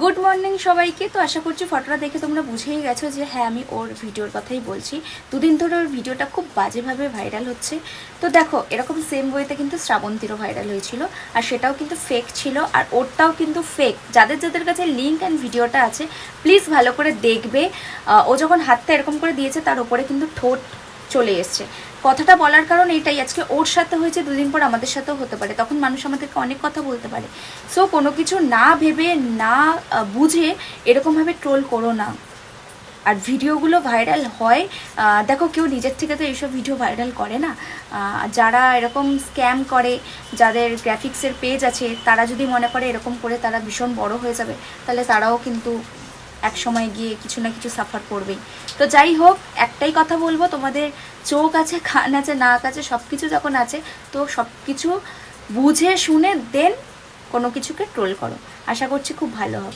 Good morning সবাইকে। তো আশা করছি ফটোটা দেখে তোমরা বুঝেই গেছো যে হ্যাঁ আমি ওর ভিডিওর কথাই বলছি। দুদিন ধরে ওর ভিডিওটা খুব বাজেভাবে ভাইরাল হচ্ছে। তো দেখো, এরকম সেম বইতে কিন্তু শ্রাবন্তীরও ভাইরাল হয়েছিল। আর সেটাও কিন্তু ফেক ছিল। আর ওরটাও কিন্তু ফেক যাদের যাদের কাছে লিঙ্ক অ্যান্ড ভিডিওটা আছে প্লিজ ভালো করে দেখবে। ও যখন হাতটা এরকম করে দিয়েছে, তার উপরে কিন্তু ঠোঁট চলে এসছে। কথাটা বলার কারণ এটাই, আজকে ওর সাথে হয়েছে, দুদিন পর আমাদের সাথেও হতে পারে। তখন মানুষ আমাদেরকে অনেক কথা বলতে পারে। সো কোনো কিছু না ভেবে, না বুঝে এরকমভাবে ট্রোল করো না। আর ভিডিওগুলো ভাইরাল হয় দেখো কেউ নিজের থেকে তো এইসব ভিডিও ভাইরাল করে না। যারা এরকম স্ক্যাম করে, যাদের গ্রাফিক্সের পেজ আছে, তারা যদি মনে করে এরকম করে তারা ভীষণ বড় হয়ে যাবে, তাহলে তারাও কিন্তু এক সময় গিয়ে কিছু না কিছু সাফার করবেই। তো যাই হোক, একটাই কথা বলব, তোমাদের চোখ আছে খান আছে, নাক আছে সব কিছু যখন আছে, তো সব কিছু বুঝে, শুনে দেন কোনো কিছুকে ট্রোল করো। আশা করছি খুব ভালো হবে।